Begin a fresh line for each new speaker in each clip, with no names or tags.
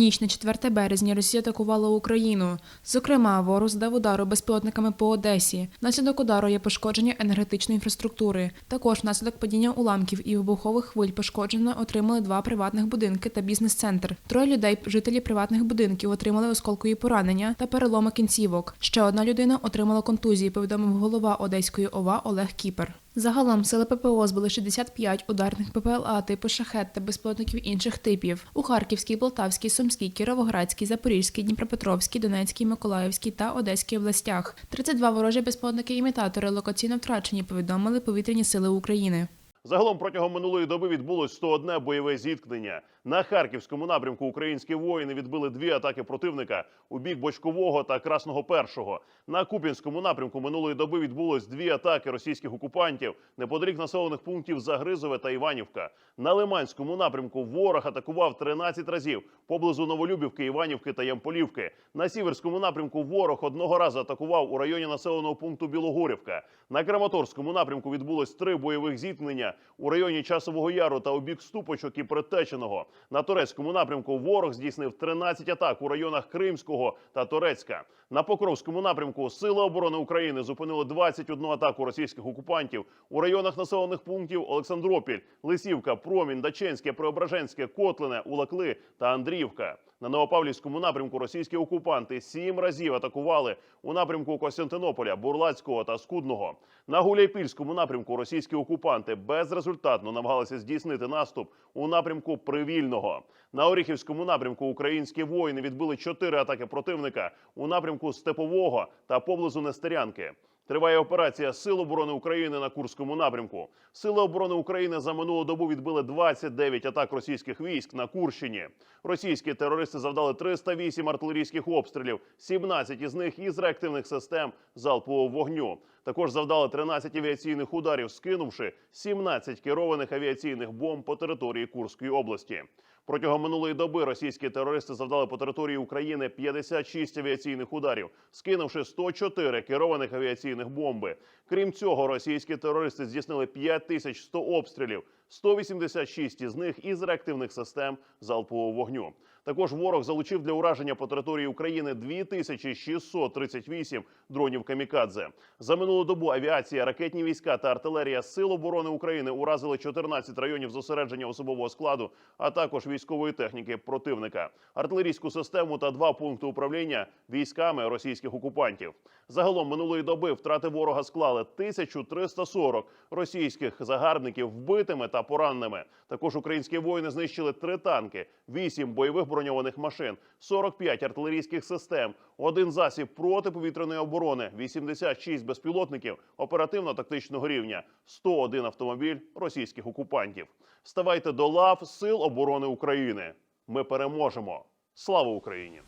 Ніч на 4 березня Росія атакувала Україну. Зокрема, ворог здав удару безпілотниками по Одесі. Наслідок удару є пошкодження енергетичної інфраструктури. Також внаслідок падіння уламків і вибухових хвиль пошкоджено отримали два приватних будинки та бізнес-центр. Троє людей, жителі приватних будинків, отримали осколкові поранення та переломи кінцівок. Ще одна людина отримала контузії, повідомив голова Одеської ОВА Олег Кіпер. Загалом сили ППО збили 65 ударних ППЛА типу шахет та безпілотників інших типів у Харківській, Полтавській, Сумській, Кіровоградській, Запорізькій, Дніпропетровській, Донецькій, Миколаївській та Одеській областях. 32 ворожі безпілотники-імітатори локаційно втрачені, повідомили повітряні сили України.
Загалом протягом минулої доби відбулось 101 бойове зіткнення. На харківському напрямку українські воїни відбили дві атаки противника у бік Бочкового та Красного Першого. На Куп'янському напрямку минулої доби відбулось дві атаки російських окупантів неподалік населених пунктів Загризове та Іванівка. На Лиманському напрямку ворог атакував 13 разів поблизу Новолюбівки, Іванівки та Ямполівки. На сіверському напрямку ворог одного разу атакував у районі населеного пункту Білогорівка. На Краматорському напрямку відбулось три бойових зіткнення у районі Часового Яру та у бік Ступочок і Притеченого. На турецькому напрямку ворог здійснив 13 атак у районах Кримського та Торецька. На Покровському напрямку Сили оборони України зупинили 21 атаку російських окупантів у районах населених пунктів Олександропіль, Лисівка, Промінь, Даченське, Преображенське, Котлине, Улакли та Андріївка. На Новопавлівському напрямку російські окупанти сім разів атакували у напрямку Костянтинополя, Бурлацького та Скудного. На Гуляйпільському напрямку російські окупанти безрезультатно намагалися здійснити наступ у напрямку Привільного. На Оріхівському напрямку українські воїни відбили чотири атаки противника у напрямку Степового та поблизу Нестерянки. Триває операція Сил оборони України на Курському напрямку. Сили оборони України за минулу добу відбили 29 атак російських військ на Курщині. Російські терористи завдали 308 артилерійських обстрілів, 17 із них із реактивних систем залпового вогню. Також завдали 13 авіаційних ударів, скинувши 17 керованих авіаційних бомб по території Курської області. Протягом минулої доби російські терористи завдали по території України 56 авіаційних ударів, скинувши 104 керованих авіаційних бомби. Крім цього, російські терористи здійснили 5100 обстрілів, 186 із них із реактивних систем залпового вогню. Також ворог залучив для ураження по території України 2638 дронів камікадзе. За минулу добу авіація, ракетні війська та артилерія Сил оборони України уразили 14 районів зосередження особового складу, а також військової техніки противника, артилерійську систему та два пункти управління військами російських окупантів. Загалом минулої доби втрати ворога склали 1340 російських загарбників вбитими та пораненими. Також українські воїни знищили три танки, 8 бойових броньованих машин, 45 артилерійських систем, один засіб протиповітряної оборони, 86 безпілотників оперативно-тактичного рівня, 101 автомобіль російських окупантів. Ставайте до лав Сил оборони України. Ми переможемо. Слава Україні!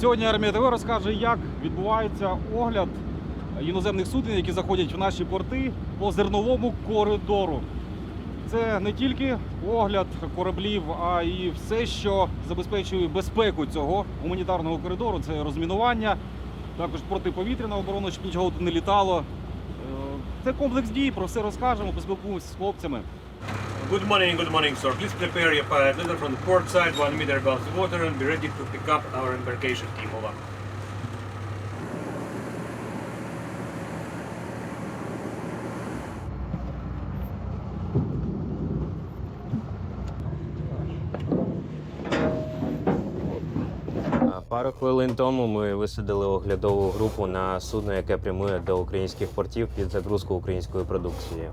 Сьогодні армія ТВ розкаже, як відбувається огляд іноземних суден, які заходять в наші порти по зерновому коридору. Це не тільки огляд кораблів, а і все, що забезпечує безпеку цього гуманітарного коридору. Це розмінування, також протиповітряна оборона, щоб нічого тут не літало. Е, Це комплекс дій, про все розкажемо, поспілкуємося з хлопцями.
Good morning, good morning, sir. Please prepare your pilot letter from the port side, one meter above the water, and be ready to pick up our embarkation team. Over.
Пару хвилин тому ми висадили оглядову групу на судно, яке прямує до українських портів під загрузку української продукції.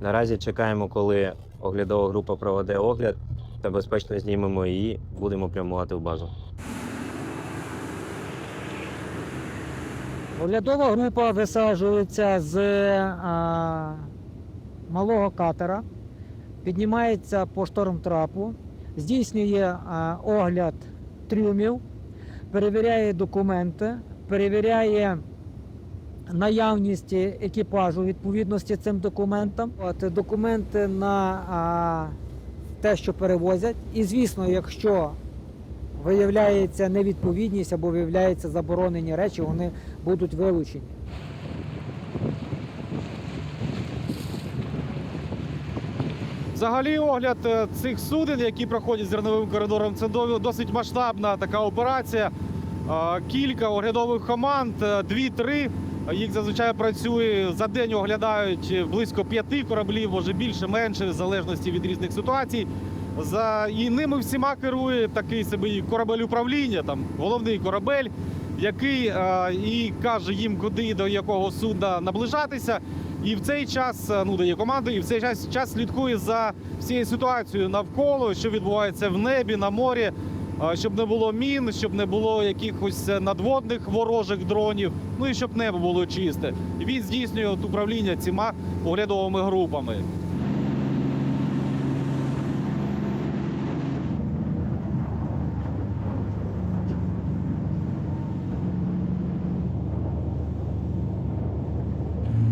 Наразі чекаємо, коли оглядова група проведе огляд та безпечно знімемо її, будемо прямувати в базу.
Оглядова група висаджується з а, малого катера, піднімається по штормтрапу, здійснює а, огляд трюмів, перевіряє документи, перевіряє наявність екіпажу відповідності цим документам, От, документи на а, те, що перевозять. І звісно, якщо виявляється невідповідність або виявляються заборонені речі, вони будуть вилучені.
Взагалі, огляд е, цих суден, які проходять зерновим коридором, це до- досить масштабна така операція. Кілька оглядових команд, е, дві-три. Їх зазвичай працює за день. Оглядають близько п'яти кораблів, може більше, менше, в залежності від різних ситуацій. За і ними всіма керує такий собі корабель управління, там головний корабель, який е, і каже їм, куди до якого судна наближатися. І в цей час е, ну, дає команду, і в цей час, час слідкує за всією ситуацією навколо, що відбувається в небі, на морі, щоб не було мін, щоб не було якихось е, надводних ворожих дронів, ну і щоб небо було чисте. Він здійснює управління цими оглядовими групами.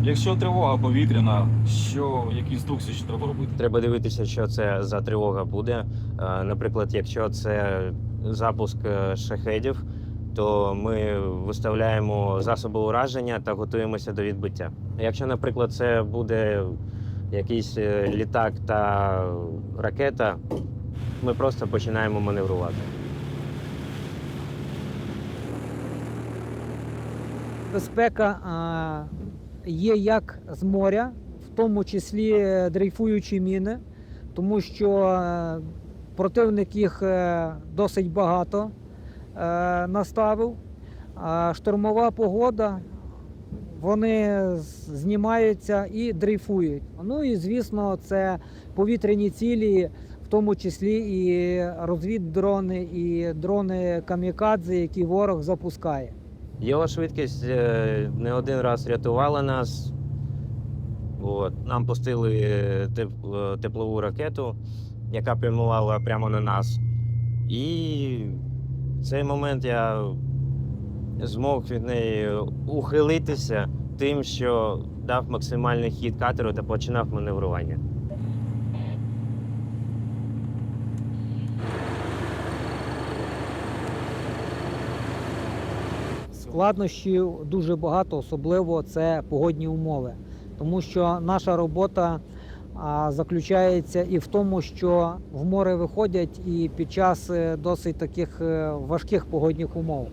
Якщо тривога повітряна, що які інструкції що треба робити?
Треба дивитися, що це за тривога буде. Е, Наприклад, якщо це запуск е, шахедів, то ми виставляємо засоби ураження та готуємося до відбиття. Якщо, наприклад, це буде якийсь е, літак та ракета, ми просто починаємо маневрувати.
Безпека а, є як з моря, в тому числі е, дрейфуючі міни, тому що е, противник їх е, досить багато наставив. А штормова погода, вони знімаються і дрейфують. Ну і звісно, це повітряні цілі, в тому числі і розвіддрони, і дрони камікадзе, які ворог запускає.
Його швидкість е, не один раз рятувала нас. От. Нам пустили е, е, теплову ракету, яка прямувала прямо на нас. І в цей момент я змог від неї ухилитися тим, що дав максимальний хід катеру та починав маневрування.
Складнощів дуже багато, особливо це погодні умови, тому що наша робота заключається і в тому, що в море виходять і під час е, досить таких е, важких погодних умов.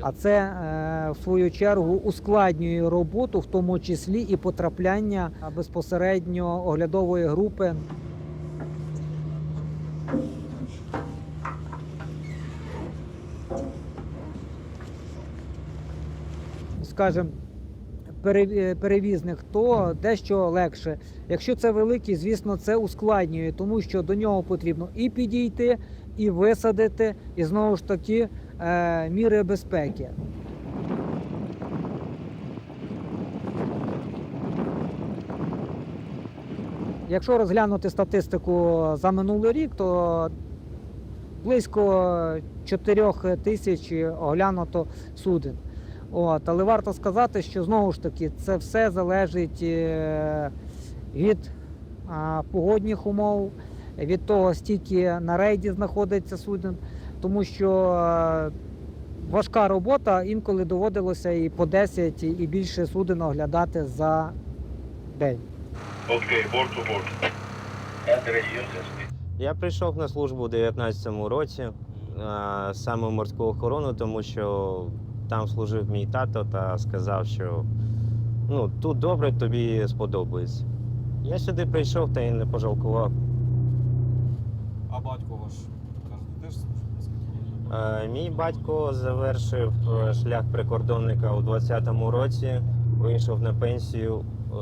А це е, в свою чергу ускладнює роботу, в тому числі і потрапляння безпосередньо оглядової групи скажімо, пере- перевізник, то дещо легше. Якщо це великий, звісно, це ускладнює, тому що до нього потрібно і підійти, і висадити, і знову ж таки е, міри безпеки. Якщо розглянути статистику за минулий рік, то близько 4 тисяч оглянуто суден. От, але варто сказати, що знову ж таки це все залежить е, від погодних умов, від того, стільки на рейді знаходиться суден, тому що е, важка робота інколи доводилося і по 10 і більше суден оглядати за день.
To board. And reduces
Я прийшов на службу у 19-му році, саме в морську охорону, тому що там служив мій тато та сказав, що ну, тут добре, тобі сподобається. Я сюди прийшов та й не пожалкував.
А батько ваш каже, теж служить?
Е, Мій батько завершив е, шлях прикордонника у 20-му році, вийшов на пенсію, е,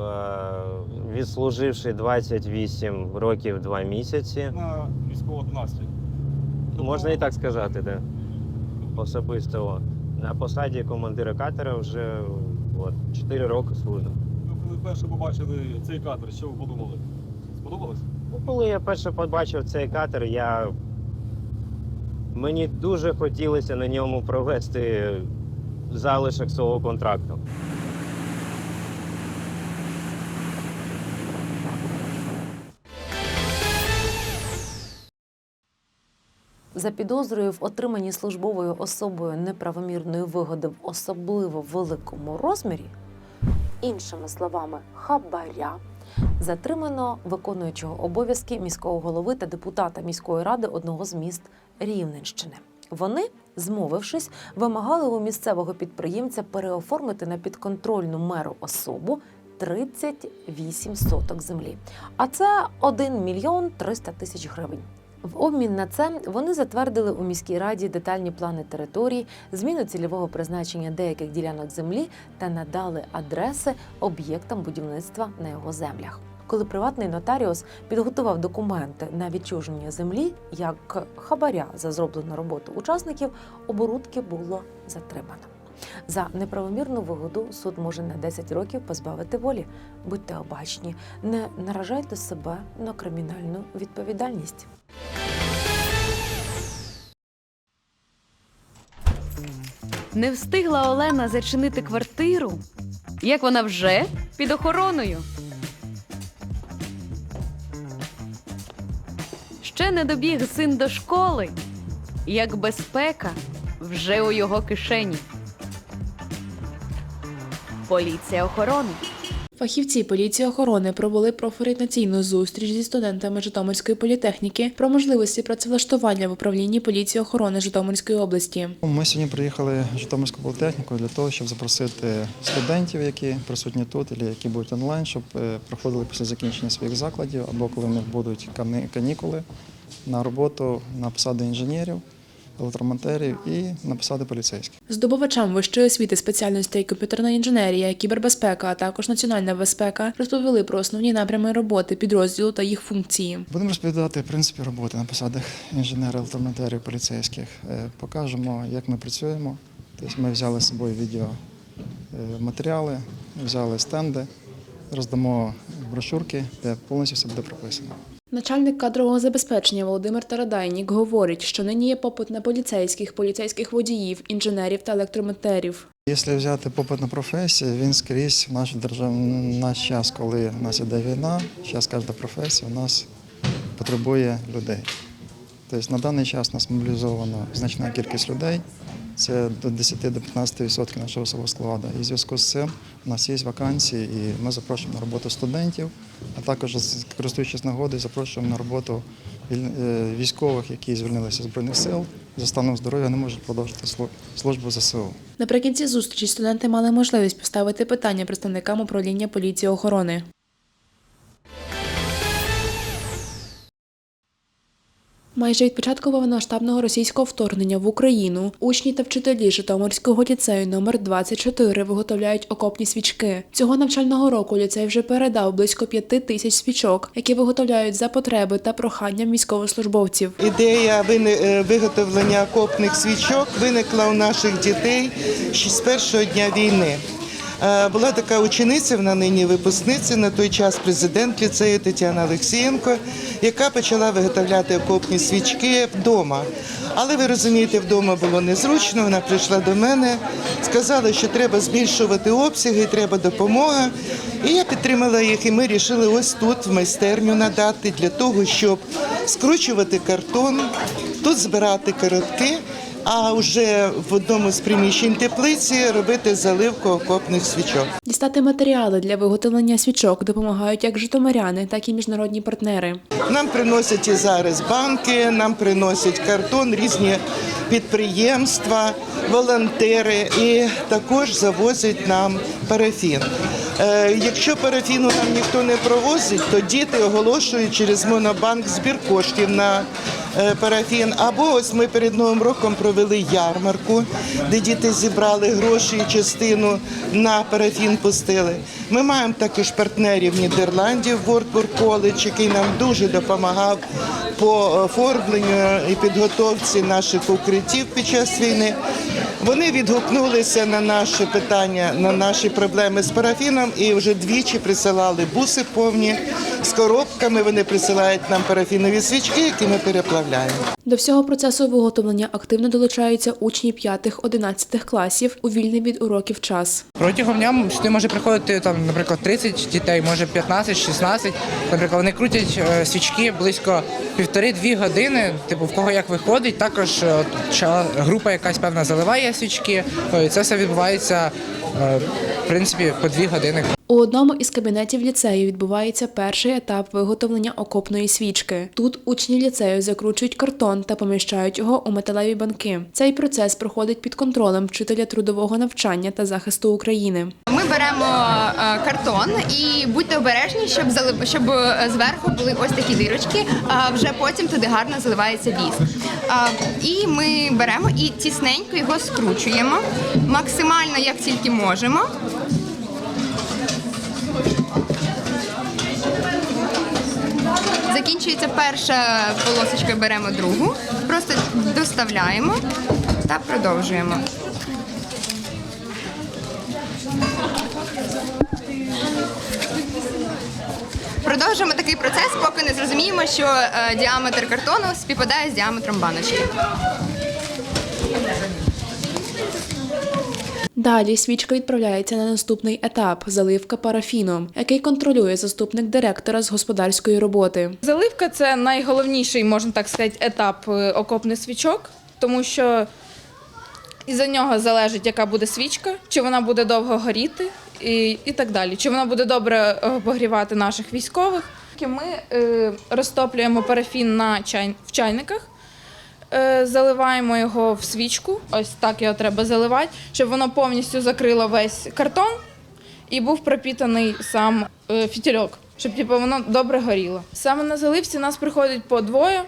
відслуживши 28 років 2 місяці.
На військово династію.
Можна і так сказати, так. Особисто. На посаді командира катера вже от, 4 роки служу.
Ви коли перше побачили цей катер, що ви подумали? Сподобалось?
Ну, коли я перше побачив цей катер, я... мені дуже хотілося на ньому провести залишок свого контракту.
За підозрою в отриманні службовою особою неправомірної вигоди в особливо великому розмірі, іншими словами, хабаря, затримано виконуючого обов'язки міського голови та депутата міської ради одного з міст Рівненщини. Вони, змовившись, вимагали у місцевого підприємця переоформити на підконтрольну меру особу 38 соток землі. А це 1 мільйон 300 тисяч гривень. В обмін на це вони затвердили у міській раді детальні плани територій, зміну цільового призначення деяких ділянок землі та надали адреси об'єктам будівництва на його землях. Коли приватний нотаріус підготував документи на відчуження землі як хабаря за зроблену роботу учасників, оборудки було затримано. За неправомірну вигоду суд може на 10 років позбавити волі. Будьте обачні, не наражайте себе на кримінальну відповідальність.
Не встигла Олена зачинити квартиру, як вона вже під охороною. Ще не добіг син до школи, як безпека вже у його кишені. Поліція охорони.
Фахівці поліції охорони провели профорієнтаційну зустріч зі студентами Житомирської політехніки про можливості працевлаштування в управлінні поліції охорони Житомирської області.
Ми сьогодні приїхали в Житомирську політехніку для того, щоб запросити студентів, які присутні тут, або які будуть онлайн, щоб е, приходили після закінчення своїх закладів, або коли в них будуть канікули на роботу на посади інженерів, електромонтерів і на посади поліцейських.
Здобувачам вищої освіти спеціальностей комп'ютерна інженерія, кібербезпека, а також національна безпека розповіли про основні напрями роботи підрозділу та їх функції.
Будемо розповідати принципі роботи на посадах інженерів, електромонтерів, поліцейських. Е, Покажемо, як ми працюємо. Тобто ми взяли з собою відео е, взяли стенди, роздамо брошурки, де повністю все буде прописано.
Начальник кадрового забезпечення Володимир Тарадайнік говорить, що нині є попит на поліцейських, поліцейських водіїв, інженерів та електромонтерів.
Якщо взяти попит на професію, він скрізь в наш державний наш час, коли в нас іде війна, зараз кожна професія у нас потребує людей. Тобто на даний час нас мобілізовано значна кількість людей. Це до 10-15% нашого особового складу. І в зв'язку з цим у нас є вакансії, і ми запрошуємо на роботу студентів, а також, користуючись нагодою, запрошуємо на роботу е, військових, які звільнилися з Збройних сил, за станом здоров'я не можуть продовжити слу- службу ЗСУ.
Наприкінці зустрічі студенти мали можливість поставити питання представникам управління поліції охорони. Майже від початку повномасштабного російського вторгнення в Україну учні та вчителі Житомирського ліцею номер 24 виготовляють окопні свічки. Цього навчального року ліцей вже передав близько п'яти тисяч свічок, які виготовляють за потреби та проханням військовослужбовців.
Ідея е, виготовлення окопних свічок виникла у наших дітей з першого дня війни. Е, Була така учениця, вона нині випускниця, на той час президент ліцею Тетяна Олексієнко, яка почала виготовляти окопні свічки вдома. Але ви розумієте, вдома було незручно. Вона прийшла до мене, сказала, що треба збільшувати обсяги, треба допомога. І я підтримала їх, і ми вирішили ось тут в майстерню надати для того, щоб скручувати картон, тут збирати коротки, а вже в одному з приміщень теплиці робити заливку окопних свічок.
Дістати матеріали для виготовлення свічок допомагають як житомиряни, так і міжнародні партнери.
Нам приносять і зараз банки, нам приносять картон, різні підприємства, волонтери і також завозять нам парафін. Е, Якщо парафіну нам ніхто не провозить, то діти оголошують через монобанк збір коштів на е, парафін. Або ось ми перед новим роком провели ярмарку, де діти зібрали гроші і частину на парафін пустили. Ми маємо також партнерів Нідерландів, Вордбург Коледж, який нам дуже допомагав по оформленню і підготовці наших укриттів під час війни. Вони відгукнулися на наше питання, на наші проблеми з парафіном і вже двічі присилали буси повні з коробками. Вони присилають нам парафінові свічки, які ми переплавляємо.
До всього процесу виготовлення активно долучаються учні 5-11 класів у вільний від уроків час.
Протягом дня сюди може приходити там, наприклад, 30 дітей, може 15-16. Наприклад, вони крутять е, свічки близько півтори-дві години. Типу, в кого як виходить. Також е, от, група якась певна заливає Е, це все відбувається в принципі по дві години.
У одному із кабінетів ліцею відбувається перший етап виготовлення окопної свічки. Тут учні ліцею закручують картон та поміщають його у металеві банки. Цей процес проходить під контролем вчителя трудового навчання та захисту України.
Ми беремо е, картон і будьте обережні, щоб залив, щоб е, зверху були ось такі дирочки. А вже потім туди гарно заливається віск. І ми беремо і тісненько його скручуємо максимально як тільки можемо. Закінчується перша полосочка, беремо другу, просто доставляємо та продовжуємо. Продовжуємо такий процес, поки не зрозуміємо, що е, діаметр картону співпадає з діаметром баночки.
Далі свічка відправляється на наступний етап заливка парафіном, який контролює заступник директора з господарської роботи.
Заливка це найголовніший, можна так сказати, етап е, окопних свічок, тому що із-за нього залежить, яка буде свічка, чи вона буде довго горіти і, і так далі. Чи вона буде добре обогрівати наших військових. Ми е, розтоплюємо парафін на чай, в чайниках. Е, Заливаємо його в свічку, ось так його треба заливати, щоб воно повністю закрило весь картон і був пропітаний сам е, фітільок, щоб типу, воно добре горіло. Саме на заливці нас приходить по двоє,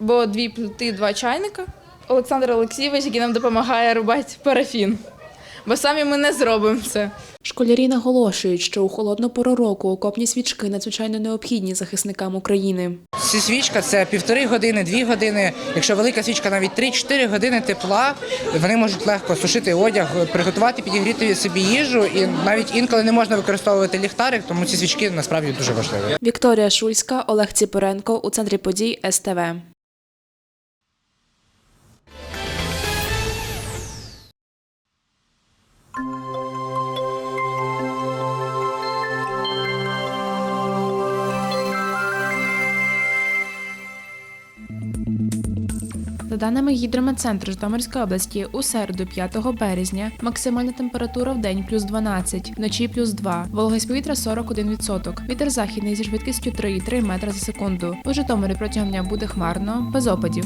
бо дві плити, два чайника. Олександр Олексійович, який нам допомагає рубати парафін. Бо самі ми не зробимо це.
Школярі наголошують, що у холодну пору року окопні свічки надзвичайно необхідні захисникам України.
Ці свічка це півтори години, дві години. Якщо велика свічка, навіть 3-4 години тепла. Вони можуть легко сушити одяг, приготувати, підігріти собі їжу, і навіть інколи не можна використовувати ліхтарик, тому ці свічки насправді дуже важливі.
Вікторія Шульська, Олег Ціпоренко у центрі подій СТВ. За даними гідрометцентру Житомирської області, у середу 5 березня максимальна температура в день плюс 12, вночі плюс 2, вологість повітря 41%. Вітер західний зі швидкістю 3,3 метра за секунду. У Житомирі протягом дня буде хмарно, без опадів.